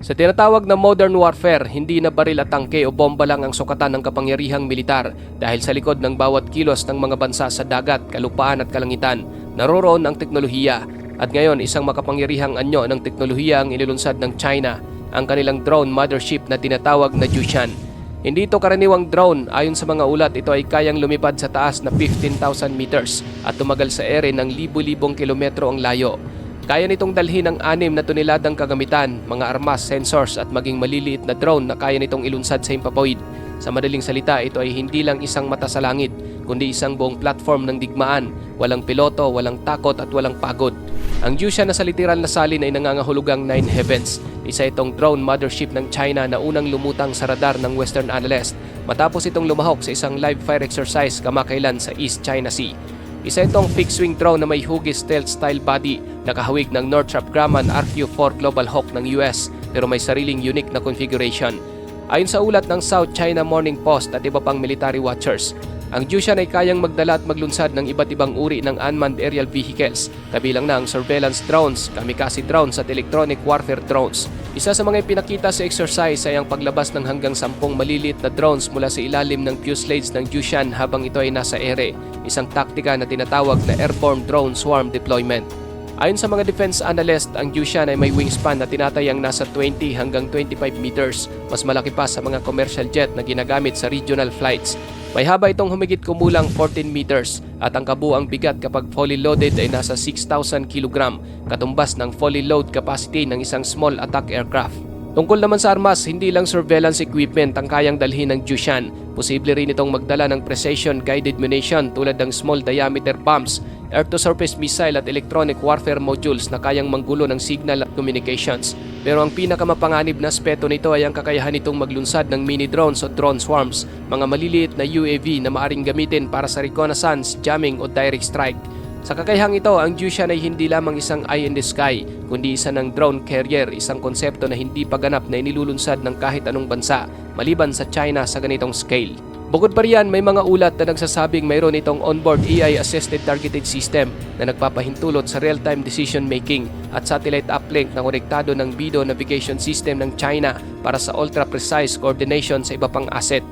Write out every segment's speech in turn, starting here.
Sa tinatawag na modern warfare, hindi na baril at tangke o bomba lang ang sukatan ng kapangyarihang militar dahil sa likod ng bawat kilos ng mga bansa sa dagat, kalupaan at kalangitan, naroroon ang teknolohiya. At ngayon, isang makapangyarihang anyo ng teknolohiya ang inilunsad ng China, ang kanilang drone mothership na tinatawag na Jushan. Hindi ito karaniwang drone, ayon sa mga ulat ito ay kayang lumipad sa taas na 15,000 meters at tumagal sa ere ng libu-libong kilometro ang layo. Kaya nitong dalhin ang anim na toneladang kagamitan, mga armas, sensors at maging maliliit na drone na kaya nitong ilunsad sa himpapawid. Sa madaling salita, ito ay hindi lang isang mata sa langit, kundi isang buong platform ng digmaan, walang piloto, walang takot at walang pagod. Ang Jusha na sa literal na salin ay nangangahulugang Nine Heavens. Isa itong drone mothership ng China na unang lumutang sa radar ng Western Analyst matapos itong lumahok sa isang live fire exercise kamakailan sa East China Sea. Isa itong fixed-wing drone na may hugis stealth-style body na kahawig ng Northrop Grumman RQ-4 Global Hawk ng US pero may sariling unique na configuration. Ayon sa ulat ng South China Morning Post at iba pang military watchers, ang Jushan ay kayang magdala at maglunsad ng iba't ibang uri ng unmanned aerial vehicles, kabilang na ang surveillance drones, kamikaze drones at electronic warfare drones. Isa sa mga ipinakita sa exercise ay ang paglabas ng hanggang sampung maliliit na drones mula sa ilalim ng fuselage ng Jushan habang ito ay nasa ere, isang taktika na tinatawag na airborne drone swarm deployment. Ayon sa mga defense analyst, ang Jushan ay may wingspan na tinatayang nasa 20 hanggang 25 meters, mas malaki pa sa mga commercial jet na ginagamit sa regional flights. May haba itong humigit kumulang 14 meters at ang kabuang bigat kapag fully loaded ay nasa 6,000 kg, katumbas ng fully load capacity ng isang small attack aircraft. Tungkol naman sa armas, hindi lang surveillance equipment ang kayang dalhin ng Jushan. Posible rin itong magdala ng precision-guided munition tulad ng small diameter bombs, air-to-surface missile at electronic warfare modules na kayang manggulo ng signal at communications. Pero ang pinakamapanganib na aspeto nito ay ang kakayahan nitong maglunsad ng mini drones o drone swarms, mga maliliit na UAV na maaring gamitin para sa reconnaissance, jamming o direct strike. Sa kakayahang ito, ang Jushan ay hindi lamang isang eye in the sky, kundi isa ng drone carrier, isang konsepto na hindi pa ganap na inilulunsad ng kahit anong bansa, maliban sa China sa ganitong scale. Bukod pa riyan, may mga ulat na nagsasabing mayroon itong onboard AI-assisted targeted system na nagpapahintulot sa real-time decision making at satellite uplink na konektado ng BIDO navigation system ng China para sa ultra-precise coordination sa iba pang asset.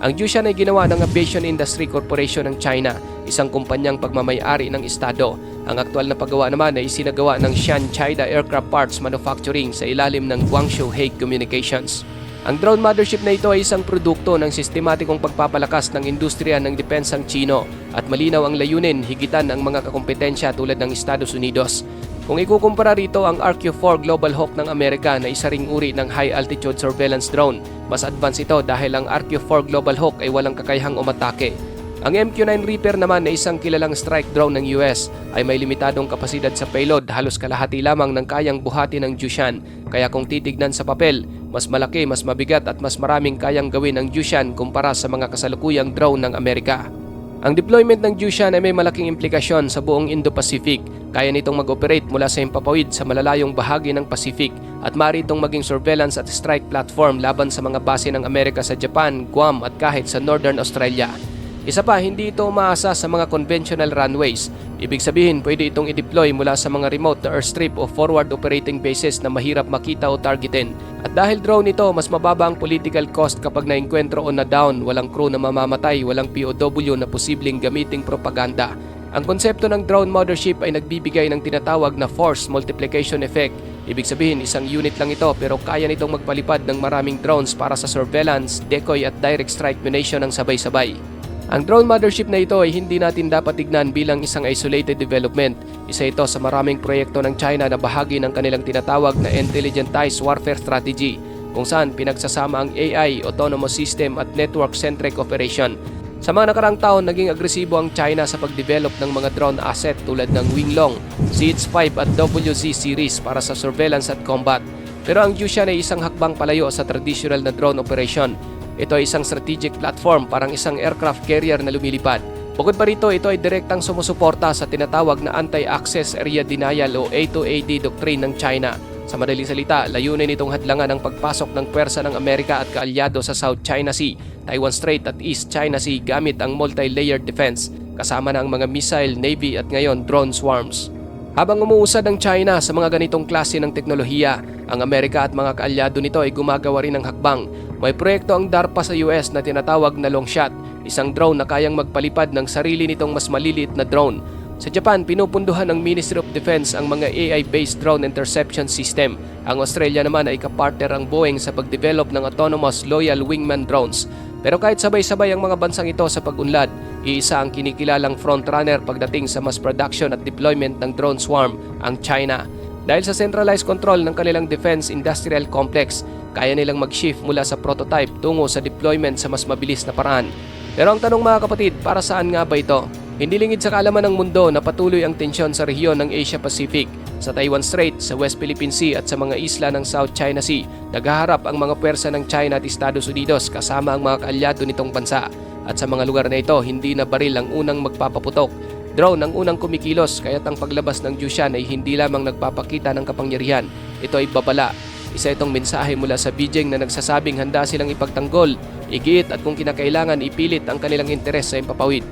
Ang Jushan ay ginawa ng Aviation Industry Corporation ng China, isang kumpanyang pagmamayari ng estado. Ang aktual na paggawa naman ay isinagawa ng Shan China Aircraft Parts Manufacturing sa ilalim ng Guangzhou Hague Communications. Ang drone mothership na ito ay isang produkto ng sistematikong pagpapalakas ng industriya ng depensang Chino at malinaw ang layunin higitan ang mga kakompetensya tulad ng Estados Unidos. Kung ikukumpara rito ang RQ-4 Global Hawk ng Amerika na isa ring uri ng high altitude surveillance drone, mas advanced ito dahil ang RQ-4 Global Hawk ay walang kakayahang umatake. Ang MQ-9 Reaper naman na isang kilalang strike drone ng US ay may limitadong kapasidad sa payload halos kalahati lamang ng kayang buhati ng Jushan. Kaya kung titignan sa papel, mas malaki, mas mabigat at mas maraming kayang gawin ng Jushan kumpara sa mga kasalukuyang drone ng Amerika. Ang deployment ng Jushan ay may malaking implikasyon sa buong Indo-Pacific. Kaya nitong mag-operate mula sa himpapawid sa malalayong bahagi ng Pacific at maaari itong maging surveillance at strike platform laban sa mga base ng Amerika sa Japan, Guam at kahit sa Northern Australia. Isa pa, hindi ito umaasa sa mga conventional runways. Ibig sabihin, pwede itong i-deploy mula sa mga remote na airstrip o forward operating bases na mahirap makita o targetin. At dahil drone ito, mas mababa ang political cost kapag naengkwentro o na-down, walang crew na mamamatay, walang POW na posibleng gamiting propaganda. Ang konsepto ng drone mothership ay nagbibigay ng tinatawag na force multiplication effect. Ibig sabihin, isang unit lang ito pero kaya nitong magpalipad ng maraming drones para sa surveillance, decoy at direct strike munition ng sabay-sabay. Ang drone mothership na ito ay hindi natin dapat tignan bilang isang isolated development. Isa ito sa maraming proyekto ng China na bahagi ng kanilang tinatawag na intelligentized warfare strategy kung saan pinagsasama ang AI, autonomous system at network-centric operation. Sa mga nakarang taon, naging agresibo ang China sa pagdevelop ng mga drone asset tulad ng Winglong, ZH-5 at WZ series para sa surveillance at combat. Pero ang Jushan ay isang hakbang palayo sa traditional na drone operation ito ay isang strategic platform parang isang aircraft carrier na lumilipad. Bukod pa rito, ito ay direktang sumusuporta sa tinatawag na Anti-Access Area Denial o A2AD doctrine ng China. Sa madaling salita, layunin itong hadlangan ang pagpasok ng pwersa ng Amerika at kaalyado sa South China Sea, Taiwan Strait at East China Sea gamit ang multi-layered defense kasama na ang mga missile, navy at ngayon drone swarms. Habang umuusad ang China sa mga ganitong klase ng teknolohiya, ang Amerika at mga kaalyado nito ay gumagawa rin ng hakbang. May proyekto ang DARPA sa US na tinatawag na Longshot, isang drone na kayang magpalipad ng sarili nitong mas maliliit na drone. Sa Japan, pinupunduhan ng Ministry of Defense ang mga AI-based drone interception system. Ang Australia naman ay kapartner ang Boeing sa pagdevelop ng autonomous Loyal Wingman drones. Pero kahit sabay-sabay ang mga bansang ito sa pag-unlad, iisa ang kinikilalang frontrunner pagdating sa mass production at deployment ng drone swarm, ang China. Dahil sa centralized control ng kanilang defense industrial complex, kaya nilang mag-shift mula sa prototype tungo sa deployment sa mas mabilis na paraan. Pero ang tanong mga kapatid, para saan nga ba ito? Hindi lingid sa kaalaman ng mundo na patuloy ang tensyon sa rehiyon ng Asia Pacific, sa Taiwan Strait, sa West Philippine Sea at sa mga isla ng South China Sea. Naghaharap ang mga pwersa ng China at Estados Unidos kasama ang mga kaalyado nitong bansa. At sa mga lugar na ito, hindi na baril ang unang magpapaputok. Drone ang unang kumikilos kaya't ang paglabas ng Jushan ay hindi lamang nagpapakita ng kapangyarihan. Ito ay babala. Isa itong mensahe mula sa Beijing na nagsasabing handa silang ipagtanggol, igiit at kung kinakailangan ipilit ang kanilang interes sa impapawid.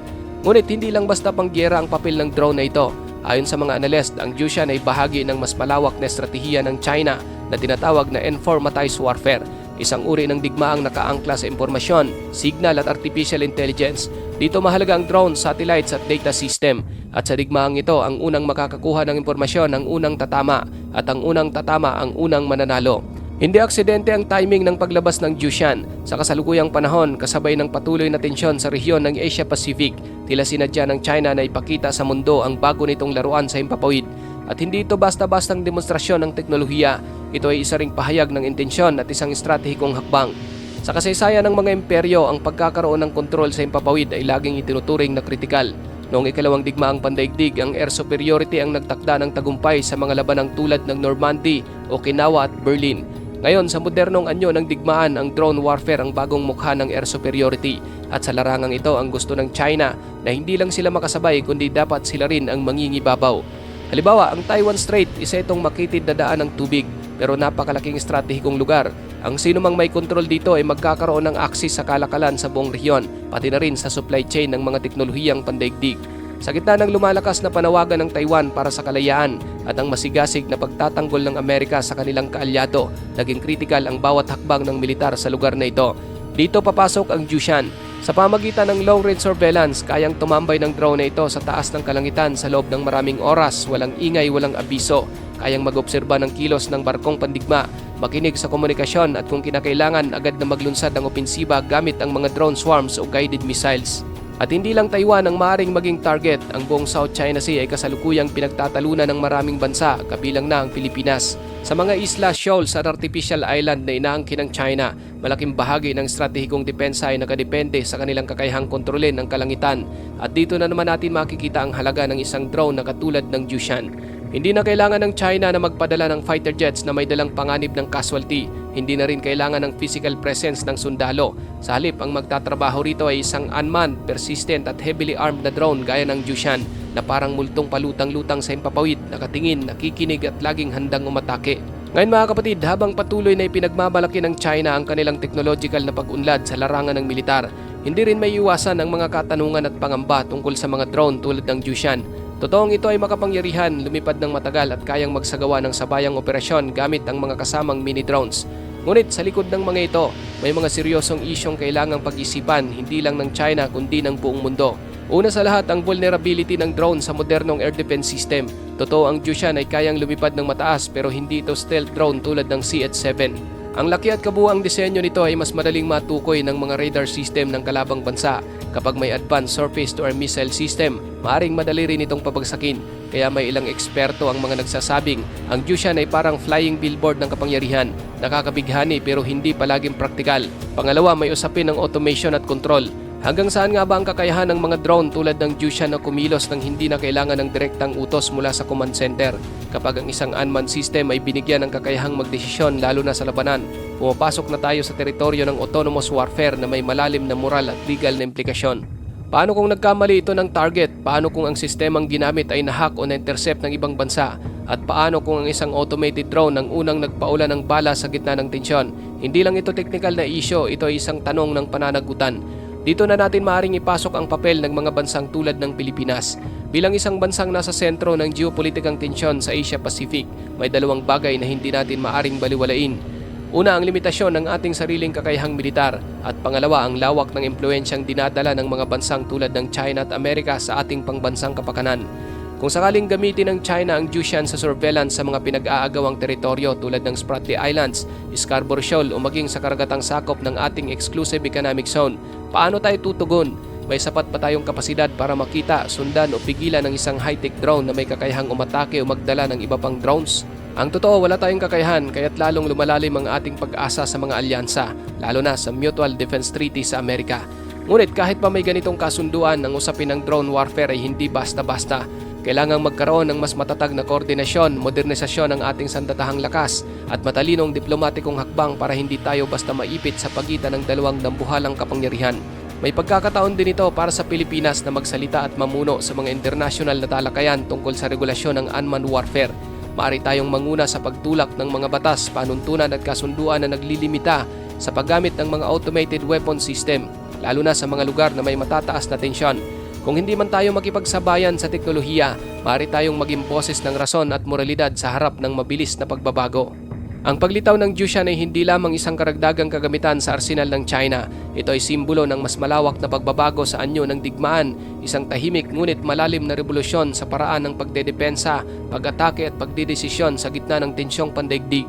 Ngunit hindi lang basta pangyera ang papel ng drone na ito. Ayon sa mga analyst, ang Jushan ay bahagi ng mas malawak na estratehiya ng China na tinatawag na informatized warfare, isang uri ng digmaang nakaangkla sa impormasyon, signal at artificial intelligence. Dito mahalaga ang drone, satellites at data system. At sa digmaang ito, ang unang makakakuha ng impormasyon ang unang tatama at ang unang tatama ang unang mananalo. Hindi aksidente ang timing ng paglabas ng Jushan. Sa kasalukuyang panahon, kasabay ng patuloy na tensyon sa rehiyon ng Asia Pacific, tila sinadya ng China na ipakita sa mundo ang bago nitong laruan sa himpapawid. At hindi ito basta-bastang demonstrasyon ng teknolohiya, ito ay isa ring pahayag ng intensyon at isang estratehikong hakbang. Sa kasaysayan ng mga imperyo, ang pagkakaroon ng kontrol sa himpapawid ay laging itinuturing na kritikal. Noong ikalawang digmaang pandaigdig, ang air superiority ang nagtakda ng tagumpay sa mga labanang tulad ng Normandy, Okinawa at Berlin. Ngayon, sa modernong anyo ng digmaan, ang drone warfare ang bagong mukha ng air superiority. At sa larangang ito, ang gusto ng China na hindi lang sila makasabay kundi dapat sila rin ang mangingibabaw. Halimbawa, ang Taiwan Strait, isa itong makitid na daan ng tubig pero napakalaking estratehikong lugar. Ang sino mang may kontrol dito ay magkakaroon ng akses sa kalakalan sa buong rehiyon, pati na rin sa supply chain ng mga teknolohiyang pandaigdig. Sa gitna ng lumalakas na panawagan ng Taiwan para sa kalayaan at ang masigasig na pagtatanggol ng Amerika sa kanilang kaalyado, naging kritikal ang bawat hakbang ng militar sa lugar na ito. Dito papasok ang Jushan. Sa pamagitan ng long-range surveillance, kayang tumambay ng drone na ito sa taas ng kalangitan sa loob ng maraming oras, walang ingay, walang abiso. Kayang mag-obserba ng kilos ng barkong pandigma, makinig sa komunikasyon at kung kinakailangan agad na maglunsad ng opensiba gamit ang mga drone swarms o guided missiles. At hindi lang Taiwan ang maaaring maging target, ang buong South China Sea ay kasalukuyang pinagtatalunan ng maraming bansa, kabilang na ang Pilipinas. Sa mga isla, shoals at artificial island na inaangkin ng China, malaking bahagi ng estratehikong depensa ay nakadepende sa kanilang kakayahang kontrolin ang kalangitan. At dito na naman natin makikita ang halaga ng isang drone na katulad ng Jushan. Hindi na kailangan ng China na magpadala ng fighter jets na may dalang panganib ng casualty. Hindi na rin kailangan ng physical presence ng sundalo. Sa halip, ang magtatrabaho rito ay isang unmanned, persistent at heavily armed na drone gaya ng Jushan na parang multong palutang-lutang sa impapawid, nakatingin, nakikinig at laging handang umatake. Ngayon mga kapatid, habang patuloy na ipinagmamalaki ng China ang kanilang technological na pag-unlad sa larangan ng militar, hindi rin may iwasan ang mga katanungan at pangamba tungkol sa mga drone tulad ng Jushan. Totoong ito ay makapangyarihan, lumipad ng matagal at kayang magsagawa ng sabayang operasyon gamit ang mga kasamang mini drones. Ngunit sa likod ng mga ito, may mga seryosong isyong kailangang pag-isipan hindi lang ng China kundi ng buong mundo. Una sa lahat ang vulnerability ng drone sa modernong air defense system. Totoo ang Jushan ay kayang lumipad ng mataas pero hindi ito stealth drone tulad ng CH-7. Ang laki at kabuang disenyo nito ay mas madaling matukoy ng mga radar system ng kalabang bansa. Kapag may advanced surface-to-air missile system, maaring madali rin itong pabagsakin. Kaya may ilang eksperto ang mga nagsasabing ang Jushan ay parang flying billboard ng kapangyarihan. Nakakabighani pero hindi palaging praktikal. Pangalawa, may usapin ng automation at control. Hanggang saan nga ba ang kakayahan ng mga drone tulad ng Jushan na kumilos nang hindi na kailangan ng direktang utos mula sa command center? Kapag ang isang unmanned system ay binigyan ng kakayahang magdesisyon lalo na sa labanan, pumapasok na tayo sa teritoryo ng autonomous warfare na may malalim na moral at legal na implikasyon. Paano kung nagkamali ito ng target? Paano kung ang sistemang ginamit ay nahack o na-intercept ng ibang bansa? At paano kung ang isang automated drone ang unang nagpaula ng bala sa gitna ng tensyon? Hindi lang ito technical na issue, ito ay isang tanong ng pananagutan. Dito na natin maaring ipasok ang papel ng mga bansang tulad ng Pilipinas. Bilang isang bansang nasa sentro ng geopolitikang tensyon sa Asia Pacific, may dalawang bagay na hindi natin maaring baliwalain. Una ang limitasyon ng ating sariling kakayahang militar at pangalawa ang lawak ng impluensyang dinadala ng mga bansang tulad ng China at Amerika sa ating pangbansang kapakanan. Kung sakaling gamitin ng China ang Jushan sa surveillance sa mga pinag-aagawang teritoryo tulad ng Spratly Islands, Scarborough Shoal o maging sa karagatang sakop ng ating exclusive economic zone, paano tayo tutugon? May sapat pa tayong kapasidad para makita, sundan o pigilan ng isang high-tech drone na may kakayahang umatake o magdala ng iba pang drones? Ang totoo, wala tayong kakayahan kaya't lalong lumalalim ang ating pag-asa sa mga alyansa, lalo na sa Mutual Defense Treaty sa Amerika. Ngunit kahit pa may ganitong kasunduan, ang usapin ng drone warfare ay hindi basta-basta. Kailangang magkaroon ng mas matatag na koordinasyon, modernisasyon ng ating sandatahang lakas at matalinong diplomatikong hakbang para hindi tayo basta maipit sa pagitan ng dalawang dambuhalang kapangyarihan. May pagkakataon din ito para sa Pilipinas na magsalita at mamuno sa mga internasyonal na talakayan tungkol sa regulasyon ng unmanned warfare. Maaari tayong manguna sa pagtulak ng mga batas, panuntunan at kasunduan na naglilimita sa paggamit ng mga automated weapon system, lalo na sa mga lugar na may matataas na tensyon. Kung hindi man tayo makipagsabayan sa teknolohiya, maaari tayong maging boses ng rason at moralidad sa harap ng mabilis na pagbabago. Ang paglitaw ng Jushan ay hindi lamang isang karagdagang kagamitan sa arsenal ng China. Ito ay simbolo ng mas malawak na pagbabago sa anyo ng digmaan, isang tahimik ngunit malalim na revolusyon sa paraan ng pagdedepensa, pag-atake at pagdidesisyon sa gitna ng tensyong pandaigdig.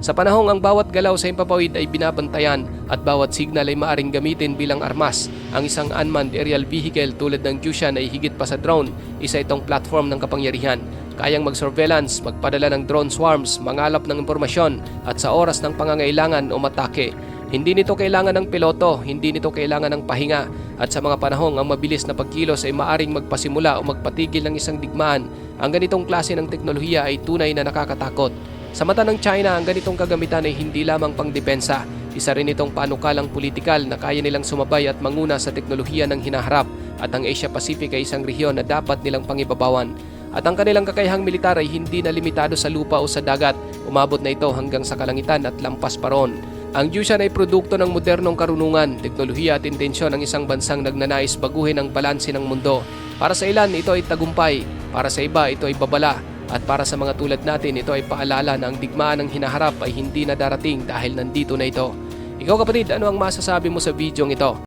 Sa panahong ang bawat galaw sa himpapawid ay binabantayan at bawat signal ay maaring gamitin bilang armas, ang isang unmanned aerial vehicle tulad ng Jushan ay higit pa sa drone, isa itong platform ng kapangyarihan. Kayang mag-surveillance, magpadala ng drone swarms, mangalap ng impormasyon at sa oras ng pangangailangan o matake. Hindi nito kailangan ng piloto, hindi nito kailangan ng pahinga at sa mga panahong ang mabilis na pagkilos ay maaring magpasimula o magpatigil ng isang digmaan. Ang ganitong klase ng teknolohiya ay tunay na nakakatakot. Sa mata ng China, ang ganitong kagamitan ay hindi lamang pangdepensa. Isa rin itong panukalang politikal na kaya nilang sumabay at manguna sa teknolohiya ng hinaharap at ang Asia Pacific ay isang rehiyon na dapat nilang pangibabawan. At ang kanilang kakayahang militar ay hindi na limitado sa lupa o sa dagat, umabot na ito hanggang sa kalangitan at lampas pa roon. Ang Jushan ay produkto ng modernong karunungan, teknolohiya at intensyon ng isang bansang nagnanais baguhin ang balanse ng mundo. Para sa ilan, ito ay tagumpay. Para sa iba, ito ay babala. At para sa mga tulad natin, ito ay paalala na ang digmaan ng hinaharap ay hindi na darating dahil nandito na ito. Ikaw kapatid, ano ang masasabi mo sa videong ito?